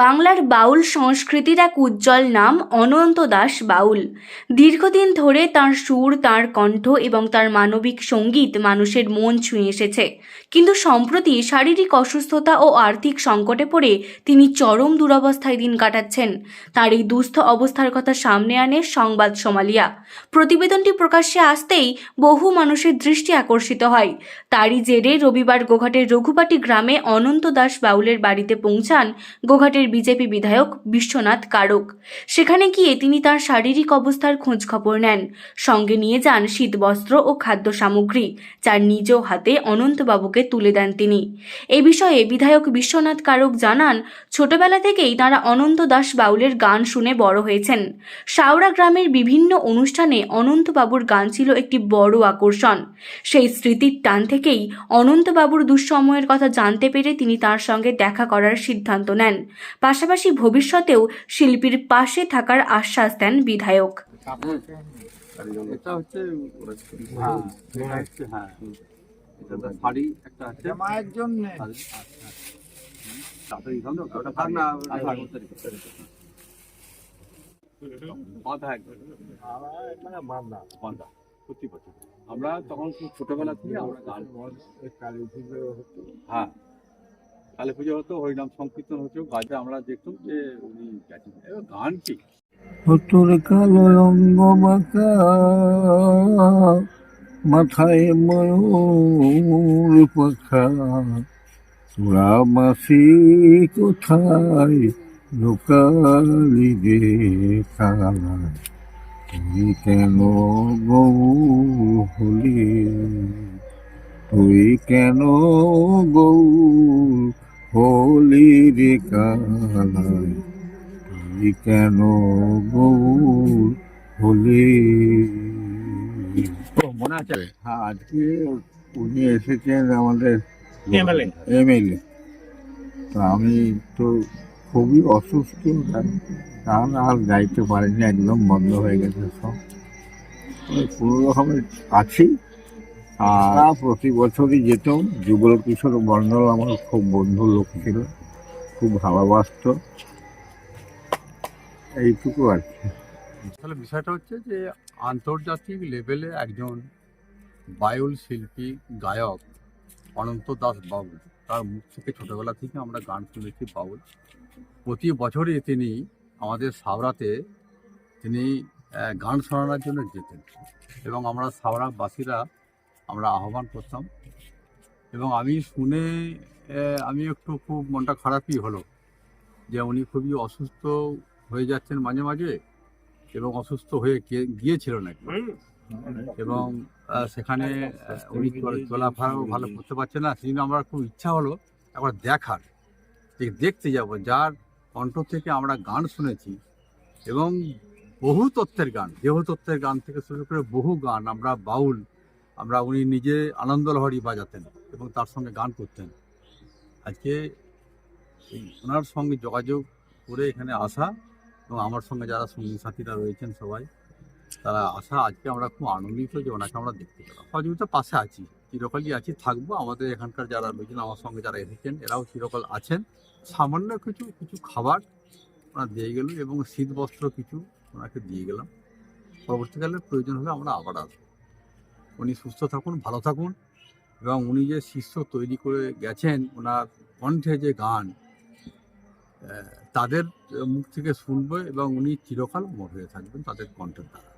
বাংলার বাউল সংস্কৃতির এক উজ্জ্বল নাম অনন্ত দাস বাউল। দীর্ঘদিন ধরে তার সুর, তার কণ্ঠ এবং তার মানবিক সংগীত মানুষের মন ছুঁয়ে এসেছে। কিন্তু সম্প্রতি শারীরিক অসুস্থতা ও আর্থিক সংকটে পড়ে তিনি চরম দুরবস্থায় দিন কাটাচ্ছেন। তার এই দুস্থ অবস্থার কথা সামনে আনে সংবাদ সোমালিয়া। প্রতিবেদনটি প্রকাশ্যে আসতেই বহু মানুষের দৃষ্টি আকর্ষিত হয়। তারই জেরে রবিবার গোঘাটের রঘুপাটি গ্রামে অনন্ত দাস বাউলের বাড়িতে পৌঁছান গোঘাটের বিজেপি বিধায়ক বিশ্বনাথ কারক। সেখানে গিয়ে তিনি তার শারীরিক অবস্থার খোঁজ খবর নেন। সঙ্গে নিয়ে যান শীতবস্ত্র ও খাদ্য সামগ্রী যার নিজ হাতে অনন্তবাবুকে তুলে দেন তিনি। এ বিষয়ে বিধায়ক বিশ্বনাথ কারক জানান, ছোটবেলা থেকেই তাঁরা অনন্ত দাস বাউলের গান শুনে বড় হয়েছেন। শাওড়া গ্রামের বিভিন্ন অনুষ্ঠানে অনন্তবাবুর গান ছিল একটি বড় আকর্ষণ। সেই স্মৃতির টান থেকেই অনন্তবাবুর দুঃসময়ের কথা জানতে পেরে তিনি তার সঙ্গে দেখা করার সিদ্ধান্ত নেন। পাশাপাশি ভবিষ্যতেও শিল্পীর পাশে থাকার আশ্বাস দেন বিধায়ক। এটা হচ্ছে হ্যাঁ এটা হ্যাঁ শাড়ি একটা আছে। মায়ের জন্য। আচ্ছা। আমরা তখন ছোটবেলা থেকে আমরা গান হ্যাঁ। কালী পুজো হতো হরিনাম সংকীর্তন হতো গাছে আমরা দেখতাম যে উনি গেছেন। গান কি? তোর কালো বাঁকা মাথায় ময়ূর পাখা। তোরা মাসি কোথায়? লোকালি কালা তুই কেন গৌ হলি তুই কেন গৌ হলি রে কালায় তুই কেন গৌর হলি? মনে আছে। হ্যাঁ আজকে উনি এসেছেন আমাদের এমএলএ। তো আমি তো খুবই অসুস্থ কারণ আর গাইতে পারিনি একদম বন্ধ হয়ে গেছে সব। কোনো রকমের আছি। আর প্রতি বছরই যেতাম। যুগল কিশোর মণ্ডল আমার খুব বন্ধু লোক ছিল খুব ভালোবাসত। এইটুকু আর কি। আসলে বিষয়টা হচ্ছে যে আন্তর্জাতিক লেভেলে একজন বায়ুল শিল্পী গায়ক অনন্ত দাস বাউল তার মুখ থেকে ছোটবেলা থেকে আমরা গান শুনেছি বাউল। প্রতি বছরই তিনি আমাদের সাবরাতে তিনি গান শোনানোর জন্য যেতেন। এবং আমরা সাবরাবাসীরা আমরা আহ্বান করতাম। এবং আমি শুনে আমি একটু খুব মনটা খারাপই হলো যে উনি খুবই অসুস্থ হয়ে যাচ্ছেন মাঝে মাঝে এবং অসুস্থ হয়ে গিয়ে- গিয়েছিলেন একবার। এবং সেখানে উনি চল- চলাফেরাও ভালো করতে পারছে না। জন্য আমার খুব ইচ্ছা হলো একবার দেখার, যে দেখতে যাব। যার কণ্ঠ থেকে আমরা গান শুনেছি এবং বহু তত্ত্বের গান, দেহ তথ্যের গান থেকে শুরু করে বহু গান, আমরা বাউল আমরা উনি নিজে আনন্দ লহরী বাজাতেন এবং তার সঙ্গে গান করতেন। আজকে ওনার সঙ্গে যোগাযোগ করে এখানে আসা এবং আমার সঙ্গে যারা সঙ্গী সাথীরা রয়েছেন সবাই, তারা আসা আজকে আমরা খুব আনন্দিত যে ওনাকে আমরা দেখতে পেলাম। সহযোগিতা পাশে আছি, চিরকালই আছি, থাকব। আমাদের এখানকার যারা রয়েছেন, আমার সঙ্গে যারা এসেছেন, এরাও চিরকাল আছেন। সামান্য কিছু কিছু খাবার ওনার দিয়ে গেল এবং শীত বস্ত্র কিছু ওনাকে দিয়ে গেলাম। পরবর্তীকালে প্রয়োজন হলে আমরা আবার আসব। উনি সুস্থ থাকুন, ভালো থাকুন। এবং উনি যে শিষ্য তৈরি করে গেছেন, ওনার কণ্ঠে যে গান তাদের মুখ থেকে শুনবে এবং উনি চিরকাল অমর হয়ে থাকবেন তাদের কণ্ঠের দ্বারা।